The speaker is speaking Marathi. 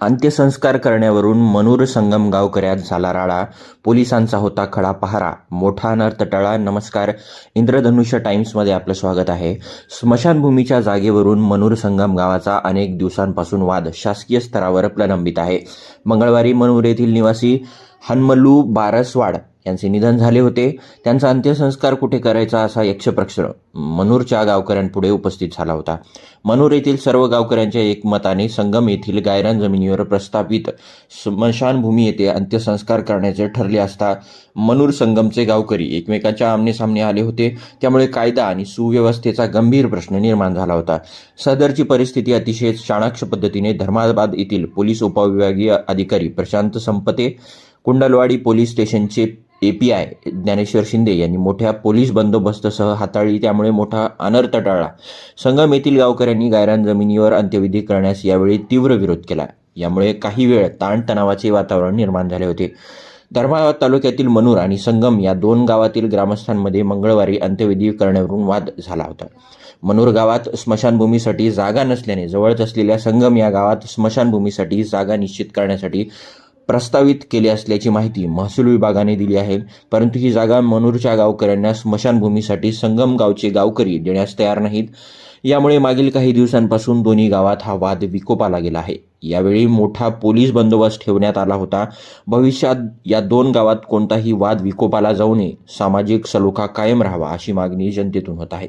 अंत्यसंस्कार करण्यावरून मनूर संगम गावकऱ्यात झाला राडा. पोलिसांचा होता खडा पहारा. मोठा अनर्थ टळा. नमस्कार. इंद्रधनुष्य टाइम्समध्ये आपलं स्वागत आहे. स्मशानभूमीच्या जागेवरून मनूर संगम गावाचा अनेक दिवसांपासून वाद शासकीय स्तरावर प्रलंबित आहे. मंगळवारी मनूर येथील निवासी हनमल्लू बारसवाड यांचे निधन झाले होते. त्यांचा अंत्यसंस्कार कुठे करायचा असा यक्षप्रक्ष मनूरच्या गावकऱ्यांपुढे उपस्थित झाला होता. मनूर येथील सर्व गावकऱ्यांच्या एकमताने संगम येथील गायरान जमिनीवर प्रस्थापित स्मशानभूमी येथे अंत्यसंस्कार करण्याचे ठरले असता मनूर संगमचे गावकरी एकमेकांच्या आमनेसामने आले होते. त्यामुळे कायदा आणि सुव्यवस्थेचा गंभीर प्रश्न निर्माण झाला होता. सदरची परिस्थिती अतिशय चाणाक्ष पद्धतीने धर्माबाद येथील पोलीस उपविभागीय अधिकारी प्रशांत संपते कुंडलवाडी पोलीस स्टेशनचे A P I Dnyaneshwar Shinde यांनी मोठ्या पोलीस बंदोबस्तासह हाताळली त्यामुळे मोठा अनर्थ टाळला. संगम येथील गावकऱ्यांनी गायरान जमिनीवर अंत्यविधी करण्यास यावेळी तीव्र विरोध केला. यामुळे काही वेळ ताणतणावाचे वातावरण निर्माण झाले होते. धर्माबाद तालुक्यातील मनूर आणि संगम या दोन गावातील ग्रामस्थांमध्ये मंगळवारी अंत्यविधी करण्यावरून वाद झाला होता. मनूर गावात स्मशानभूमीसाठी जागा नसल्याने जवळच असलेल्या संगम या गावात स्मशानभूमीसाठी जागा निश्चित करण्यासाठी प्रस्तावित केले असल्याची माहिती महसूल विभागाने दिली आहे. परंतु ही जागा मनूरच्या गावकऱ्यांना स्मशानभूमीसाठी संगम गावचे गावकरी देण्यास तयार नाहीत. यामुळे मागील काही दिवसांपासून दोन्ही गावात हा वाद विकोपाला गेला आहे. यावेळी मोठा पोलीस बंदोबस्त ठेवण्यात आला होता. भविष्यात या दोन गावात कोणताही वाद विकोपाला जाऊ नये. सामाजिक सलोखा कायम राहावा अशी मागणी जनतेतून होत आहे.